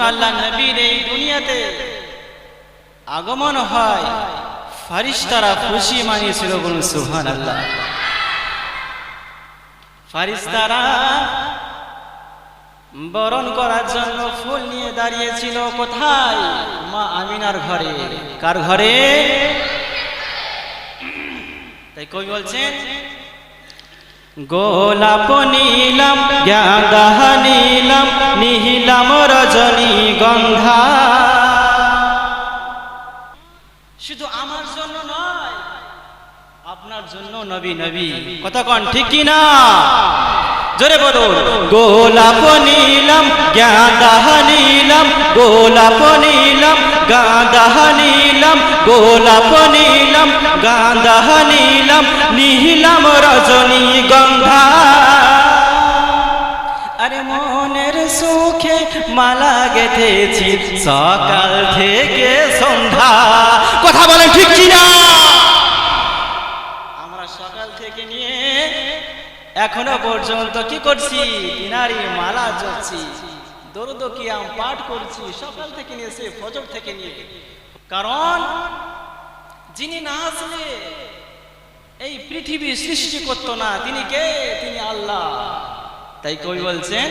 আল্লাহ নবীর এই দুনিয়াতে আগমন হয় ফারিস্তারা খুশি মানিয়েছিল বলুন সুহান আল্লাহ ফারিস্তারা বরণ করার জন্য ফুল নিয়ে দাঁড়িয়েছিল কোথায়? মা আমিনার ঘরে। কার ঘরে? তাই কই বলছেন গোলাপ নীলাম গাঁদা নীলাম, নিহিলাম রজনী গন্ধা। শুধু আমার জন্য নয়, আপনার জন্য নবী নবী। কথা কন, ঠিক কি না? জোরে বলুন। গোলাপ নীলাম গাঁদা নীলাম, গোলাপ নীলাম গাঁদা নীলাম, গোলাপ নীলাম, গাঁদা নীলাম নিহিলাম রজনী গন্ধা। আরে মনের সুখে মালা গেথেছি, সকাল থেকে সন্ধ্যা। কথা বলেন ঠিক কি না আমরা সকাল থেকে নিয়ে এখনও পর্যন্ত কি করছি? কিনারি মালা জপছি দরুদ কিয়াম পাঠ করছি, সকাল থেকে নিয়ে সে ফজর থেকে নিয়ে। কারণ যিনি না আসলে এই পৃথিবী সৃষ্টি করতো না, তিনি কে? তিনি আল্লাহ। তাই কই বলছেন,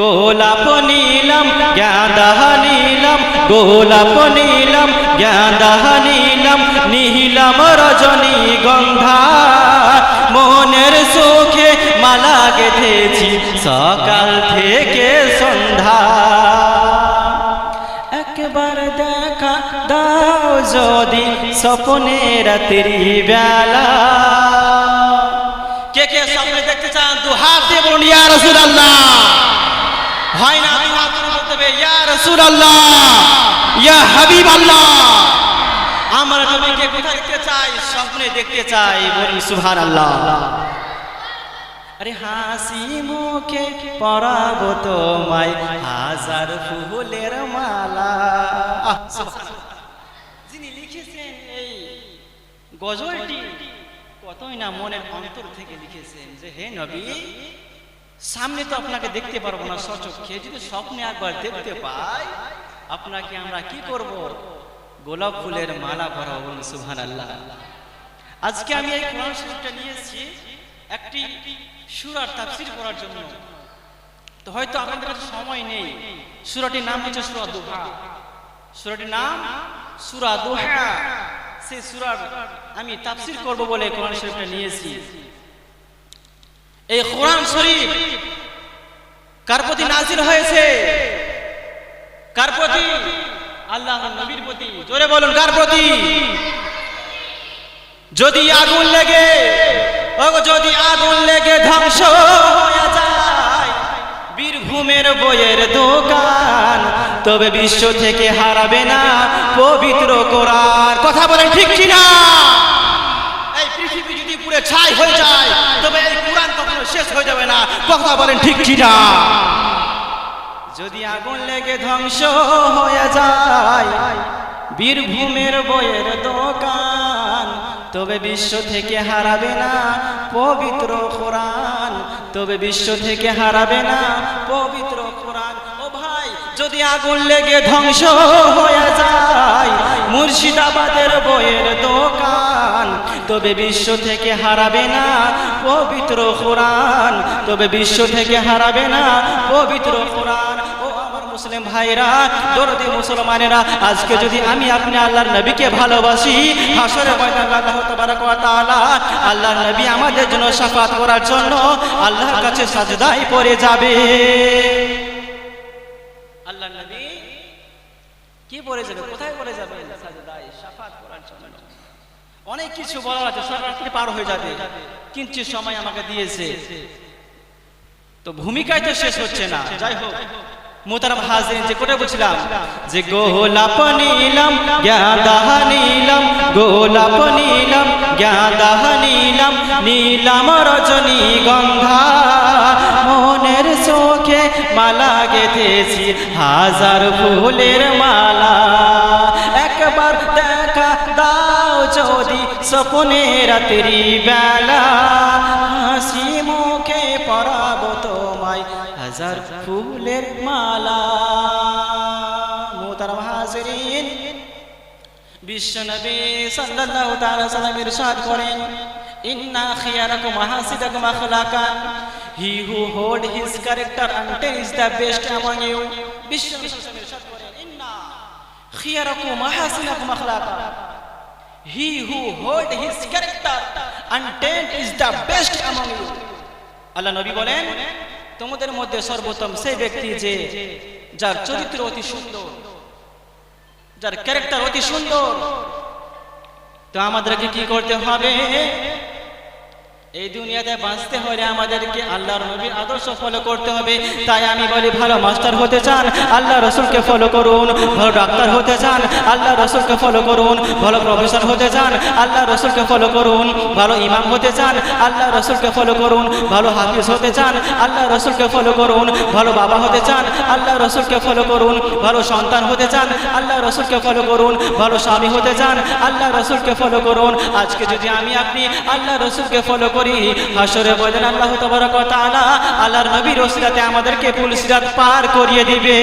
গোলাপ নীলাম, গাঁদা নীলাম, গোলাপ নীলাম, গাঁদা নীলাম নীলাম রজনী গন্ধা, মনের সুখে গেথেছি, সকাল থেকে সন্ধ্যা। একবার দেখা দাও যদি স্বপ্নে বেলা। কে কে স্বপ্নে দেখতে চান? দু হাত দিয়ে বলুন, ইয়া হয় না, দু হাত বলতে ইয়া ইয়া হাবিবাল্লাহ। আমরা কোথায় দেখতে চাই, স্বপ্নে দেখতে চাই, বলুন, সুবহানাল্লাহ। আরে হাসি মুখে পরাবো তোমায়, হাজার ফুলের মালা। যিনি লিখেছেন এই গজলটি, কতই না মনের অন্তর থেকে লিখেছেন যে, হে নবী, সামনে তো আপনাকে দেখতে পারব না সচক্ষে যদি স্বপ্নে একবার দেখতে পাই, আপনাকে আমরা কি করব? গোলাপ ফুলের মালা পরাবো সুবহানাল্লাহ। আজকে আমি এই কোরআন শরীফটা নিয়ে এসেছি একটি সুরার তাফসির করার জন্য। তো হয়তো আপনাদের কাছে সময় নেই। সুরাটির নাম হচ্ছে সুরা দুহা। সুরাটির নাম সুরা দোহা। সেই সুরার আমি তাফসীর করব বলে কোরআন শরীফটা নিয়েছি। এই কোরআন শরীফ কার প্রতি নাজিল হয়েছে? কার প্রতি? আল্লাহ নবীর প্রতি। জোরে বলুন, কার প্রতি? যদি আগুন লেগে আগুন লেগে ধ্বংস হয়ে যায়। বীরভূমের বইয়ের দোকান, তবে বিশ্ব থেকে হারাবে না পবিত্র কোরআন। কথা বলেন ঠিক কি না এই পৃথিবী যদি পুরো ছাই হয়ে যায়, তবে এই কোরআন কখনো শেষ হয়ে যাবে না। কথা বলেন ঠিক কি না যদি আগুন লেগে ধ্বংস হয়ে যায়, বীরভূমের বইয়ের দোকান তবে বিশ্ব থেকে হারাবে না পবিত্র কোরআন। তবে বিশ্ব থেকে হারাবে না পবিত্র কোরআন। ও ভাই, যদি আগুন লেগে ধ্বংস হয়ে যায়, মুর্শিদাবাদের বইয়ের দোকান, তবে বিশ্ব থেকে হারাবে না পবিত্র কোরআন। তবে বিশ্ব থেকে হারাবে না পবিত্র কোরআন। মুসলিম ভাইরা দরদি মুসলমানেরা, আজকে যদি আমি আপনি আল্লাহর নবীকে ভালোবাসি হাসরে ময়দান আল্লাহ তাবারক ওয়া তাআলা আল্লাহর নবী আমাদের জন্য শাফাত করার জন্য আল্লাহর কাছে সাজদায় পড়ে যাবে। আল্লাহর নবী কি পড়ে যাবে? কোথায় পড়ে যাবে? সাজদায়, শাফাত করার জন্য। অনেক কিছু বলা আছে, সব পার হয়ে যাবে। কিঞ্চিত সময় আমাকে দিয়েছে। তো ভূমিকায় তো শেষ হচ্ছে না। যাই হোক মোতারাম হাজির যে কোটা বলছিলাম? যে গোলাপ নীলাম গাঁদা নীলাম, গোলাপ নীলাম গাঁদা নীলাম নীলাম রজনী গন্ধা মনের চোখে মালা গেথেছি, হাজার ফুলের মালা। একবার দেখা দাও যদি স্বপ্নে রাত্রি বেলা ফুলের মালা। সাবিরিন বিশ্বনবী সাল্লাল্লাহু তাআলা সাল্লাম ইরশাদ করেন, ইন্না খিয়ারাকুম আহাসিদাকুম আখলাকান। He who hold his character until is the best among you. বিশ্বনবী সাল্লাল্লাহু ইরশাদ করেন, ইন্না খিয়ারাকুম আহাসিদাকুম আখলাকান। He who hold his character until is the best among you. আল্লাহ নবী বলেন তোমাদের মধ্যে সর্বোত্তম সেই ব্যক্তি যে, যার চরিত্র অতি সুন্দর, যার ক্যারেক্টার অতি সুন্দর, তো আমাদেরকে কি করতে হবে? এই দুনিয়াতে বাঁচতে হলে আমাদেরকে আল্লাহর নবীর আদর্শ ফলো করতে হবে। তাই আমি বলি, ভালো মাস্টার হতে চান, আল্লাহ রসুলকে ফলো করুন। ভালো ডাক্তার হতে চান, আল্লাহ রসুলকে ফলো করুন। ভালো প্রফেসর হতে চান, আল্লাহ রসুলকে ফলো করুন। ভালো ইমাম হতে চান, আল্লাহ রসুলকে ফলো করুন। ভালো হাফিজ হতে চান, আল্লাহ রসুলকে ফলো করুন। ভালো বাবা হতে চান, আল্লাহ রসুলকে ফলো করুন। ভালো সন্তান হতে চান, আল্লাহ রসুলকে ফলো করুন। ভালো স্বামী হতে চান, আল্লাহ রসুলকে ফলো করুন। আজকে যদি আমি আপনি আল্লাহ রসুলকে ফলো করি। হাসরে বলেন আল্লাহ কথা তাআলা আল্লাহর নবীর ওসিরাতে আমাদেরকে পুলিশ পার করিয়ে দিবে।